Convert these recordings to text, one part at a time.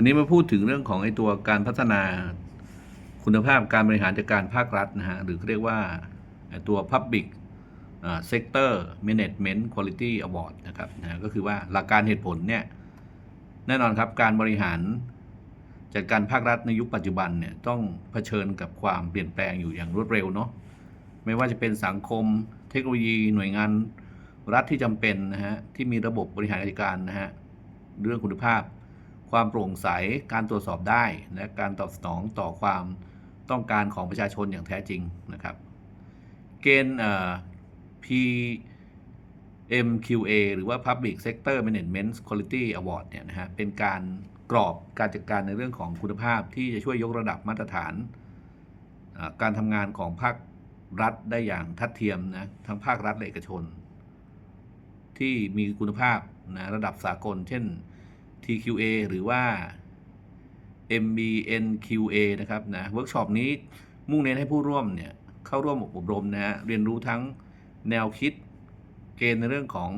วันนี้มาพูดถึงเรื่องของไอ้ตัวการพัฒนาคุณภาพการบริหารจัดการภาครัฐนะฮะหรือเรียกว่าตัว Public Sector Management Quality Award นะครับนะก็คือว่าหลักการเหตุผลเนี่ยแน่นอนครับการบริหารจัดการภาครัฐในยุคปัจจุบันเนี่ยต้องเผชิญกับความเปลี่ยนแปลงอยู่อย่างรวดเร็วเนาะไม่ว่าจะเป็นสังคม เทคโนโลยีหน่วยงานรัฐที่จำเป็นนะฮะที่มีระบบบริหารจัดการนะฮะเรื่องคุณภาพ ความโปร่งใส การตรวจสอบได้ และการตอบสนองต่อความต้องการของประชาชนอย่างแท้จริงนะครับ เกณฑ์ PMQA หรือว่า Public Sector Management Quality Award เนี่ยนะฮะเป็นการกรอบการจัดการในเรื่องของคุณภาพที่จะช่วยยกระดับมาตรฐาน การทำงานของภาครัฐได้อย่างทัดเทียมนะทั้งภาครัฐและเอกชน ที่มีคุณภาพนะระดับสากล เช่น TQA หรือว่า MBNQA นะครับนะเวิร์กช็อปนี้มุ่งเน้นให้ผู้ร่วมเนี่ยเข้าร่วมอบรมนะเรียนรู้ทั้งแนวคิดเกณฑ์ในเรื่องของ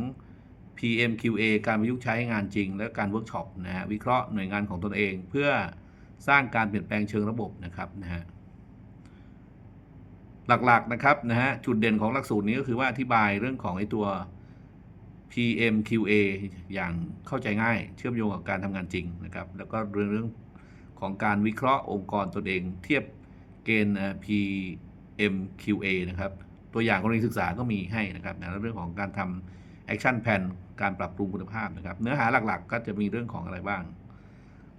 PMQA การประยุกต์ใช้งานจริง และการเวิร์กช็อปนะฮะวิเคราะห์หน่วยงานของตนเอง เพื่อสร้างการเปลี่ยนแปลงเชิงระบบนะครับนะฮะหลักๆนะครับนะฮะจุดเด่นของหลักสูตรนี้ก็คือว่าอธิบายเรื่องของไอ้ตัว PMQA อย่างเข้าใจง่าย เชื่อมโยงกับการทำงานจริงนะครับ แล้วก็เรื่องเรื่องของการวิเคราะห์องค์กรตนเองเทียบเกณฑ์ PMQA นะครับ ตัวอย่างกรณีศึกษาก็มีให้นะครับนะแล้วเรื่องของการทำ action plan การปรับปรุงคุณภาพนะครับ เนื้อหาหลักๆ ก็จะมีเรื่องของอะไรบ้าง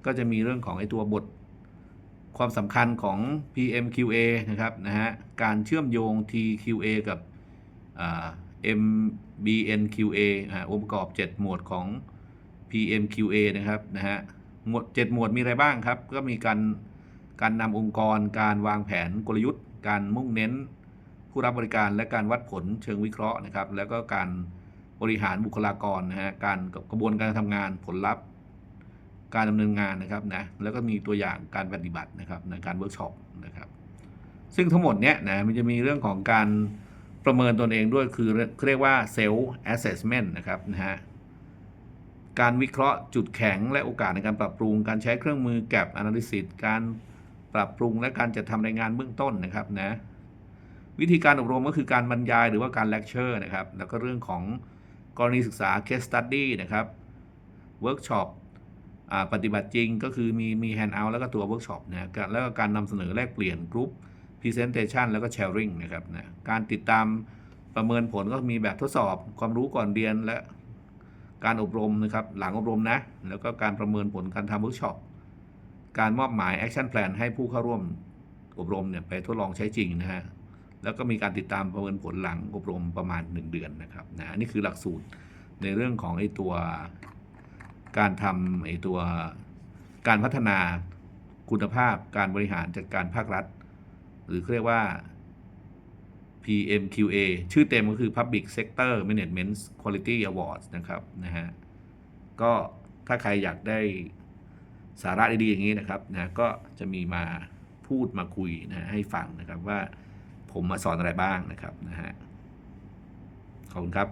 ก็จะมีเรื่องของไอ้ตัวบทความสำคัญของ PMQA นะครับนะฮะการเชื่อมโยง TQA กับ MBNQA อ่าองค์ประกอบ 7 หมวดของ PMQA นะครับนะฮะหมวด7หมวดมีอะไรบ้างครับ ก็มีการการนำองค์กร การวางแผนกลยุทธ์ การมุ่งเน้น ผู้รับบริการและการวัดผลเชิงวิเคราะห์นะครับ แล้วก็การบริหารบุคลากรนะฮะการกระบวนการทำงานผลลัพธ์การดำเนินงานนะครับนะแล้วก็มีตัวอย่างการปฏิบัตินะครับในการเวิร์กช็อปนะครับ ซึ่งทั้งหมดเนี้ยนะมันจะมีเรื่องของการ ประเมินตนเองด้วยคือเรียกว่า self assessment นะครับนะฮะการวิเคราะห์จุดแข็งและโอกาสในการปรับปรุง การใช้เครื่องมือ gap analysis การปรับปรุงและการจัดทำรายงานเบื้องต้นนะครับนะวิธีการอบรมก็คือการบรรยายหรือว่าการเลคเชอร์นะครับ แล้วก็เรื่องของกรณีศึกษา case study นะครับเวิร์กช็อปปฏิบัติจริงก็คือมีมีแฮนด์เอาแล้วก็ตัวเวิร์กช็อปนะแล้วก็การนำเสนอแลกเปลี่ยนกรุ๊ป พรีเซนเตชันแล้วก็แชร์ริงนะครับนะการติดตามประเมินผลก็มีแบบทดสอบความรู้ก่อนเรียนและการอบรมนะครับหลังอบรมนะ แล้วก็การประเมินผลการทำเวิร์กช็อปการมอบหมายแอคชั่นแพลนให้ผู้เข้าร่วมอบรมเนี่ยไปทดลองใช้จริงนะฮะแล้วก็มีการติดตามประเมินผลหลังอบรมประมาณ 1 เดือนนะครับนะนี่คือหลักสูตรในเรื่องของไอ้ตัวการทำไอ้ตัวการพัฒนาคุณภาพการบริหารจัดการภาครัฐ หรือเรียกว่า PMQA ชื่อเต็มก็คือ Public Sector Management Quality Awards นะครับนะฮะก็ถ้าใครอยากได้สาระดีๆอย่างนี้นะครับนะก็จะมีมาพูดมาคุยนะให้ฟังนะครับว่าผมมาสอนอะไรบ้างนะครับนะฮะขอบคุณครับ